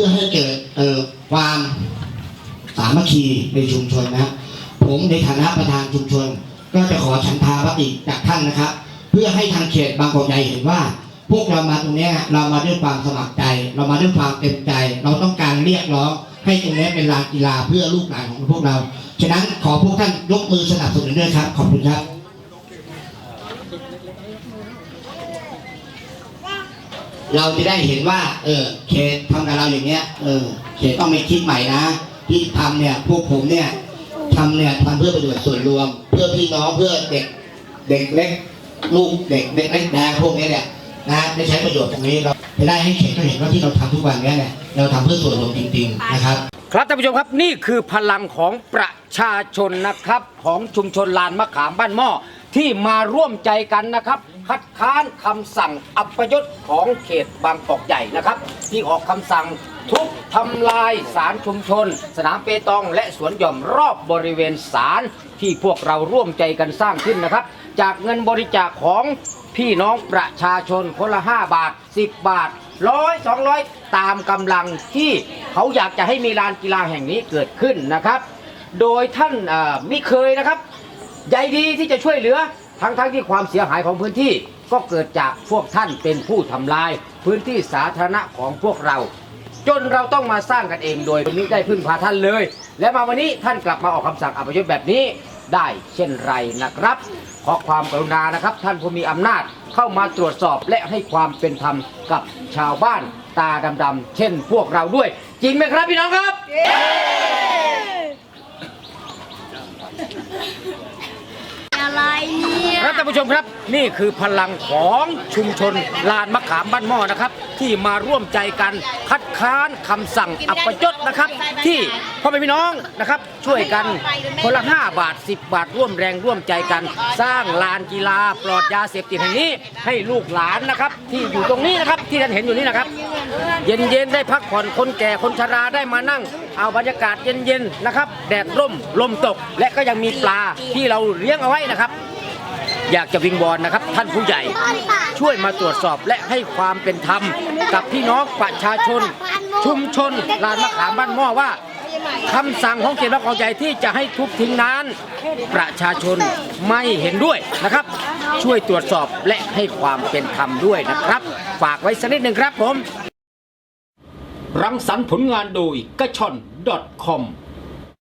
ื่อให้เกิดความสามัคคีในชุมชนนะผมในฐานะประธานชุมชน ก็จะขอฉันทาวติจากท่านนะครับ เพื่อให้ทางเขตบางกอกใหญ่เห็นว่า พวกเรามาตรงนี้เรามาด้วยความสมัครใจ เรามาด้วยความเต็มใจ เราต้องการเรียกร้องให้ตรงนี้เป็นลานกีฬาเพื่อลูกหลานของพวกเรา ฉะนั้นขอพวกท่านยกมือสนับสนุนด้วยครับ ขอบคุณครับ เราจะได้เห็นว่า เออเขตทำกับเราอย่างเงี้ย เออเขตต้องมีคิดใหม่นะที่ทำเนี่ยพวกผมเนี่ยทำเนี่ยทำเพื่อประโยชน์ส่วนรวม เพื่อพี่น้องเพื่อเด็กเด็กเล็กลูกเด็กเด็กเล็กแดงพวกนี้เนี่ยนะได้ใช้ประโยชน์ตรงนี้เราจะได้ให้เขตเขาเห็นว่าที่เราทำทุกวันเนี้เนี่ยเราทำเพื่อส่วนรวมจริงๆนะครับครับท่านผู้ชมครับนี่คือพลังของประชาชนนะครับ ของชุมชนลานมะขามบ้านหม้อที่มาร่วมใจกันนะครับ คัดค้านคำสั่งอัปยศของเขตบางกอกใหญ่นะครับ ที่ออกคำสั่งทุบทำลายสารชุมชน สนามเปตองและสวนหย่อมรอบบริเวณศาลที่พวกเราร่วมใจกันสร้างขึ้นนะครับ จากเงินบริจาคของพี่น้องประชาชนคนละ 5 บาท 10 บาทร้อยสองร้อยตามกำลังที่เขาอยากจะให้มีลานกีฬาแห่งนี้เกิดขึ้นนะครับ โดยท่านเอ่อมิเคยนะครับใยดีที่จะช่วยเหลือ ทั้งทั้งที่ความเสียหายของพื้นที่ก็เกิดจากพวกท่านเป็นผู้ทำลาย พื้นที่สาธารณะของพวกเรา จนเราต้องมาสร้างกันเองโดยไม่ได้พึ่งพาท่านเลย และมาวันนี้ท่านกลับมาออกคำสั่งอัปยศแบบนี้ได้เช่นไรนะครับ ขอความกรุณานะครับ ท่านผู้มีอำนาจเข้ามาตรวจสอบและให้ความเป็นธรรมกับชาวบ้านตาดำๆเช่นพวกเราด้วย จริงไหมครับพี่น้องครับ อะไรเนี่ย ครับท่านผู้ชมครับ นี่คือพลังของชุมชนลานมะขามบ้านหม้อนะครับ ที่มาร่วมใจกันคัดค้านคำสั่งอัปยศนะครับ ที่พ่อแม่พี่น้องนะครับ ช่วยกันคนละ 5 บาท 10 บาทร่วมแรงร่วมใจกัน สร้างลานกีฬาปลอดยาเสพติดแห่งนี้ ให้ลูกหลานนะครับ ที่อยู่ตรงนี้นะครับที่ท่านเห็นอยู่นี้นะครับ เย็นๆได้พักผ่อนคนแก่คนชราได้มานั่ง เอาบรรยากาศเย็นๆนะครับ แดดร่มลมตก และก็ยังมีปลาที่เราเลี้ยงเอาไว้นะครับ อยากจะวิงวอนนะครับ ท่านผู้ใหญ่ ช่วยมาตรวจสอบและให้ความเป็นธรรม กับพี่น้องประชาชน ชุมชนลานมะขามบ้านหม้อว่าคำสั่งของเขตบางกอกใหญ่ที่จะให้ทุบทิ้งนั้น ประชาชนไม่เห็นด้วยนะครับ ช่วยตรวจสอบและให้ความเป็นธรรมด้วยนะครับ ฝากไว้สักนิดหนึ่งครับผม รังสรรค์ผลงานโดยกระชอน .com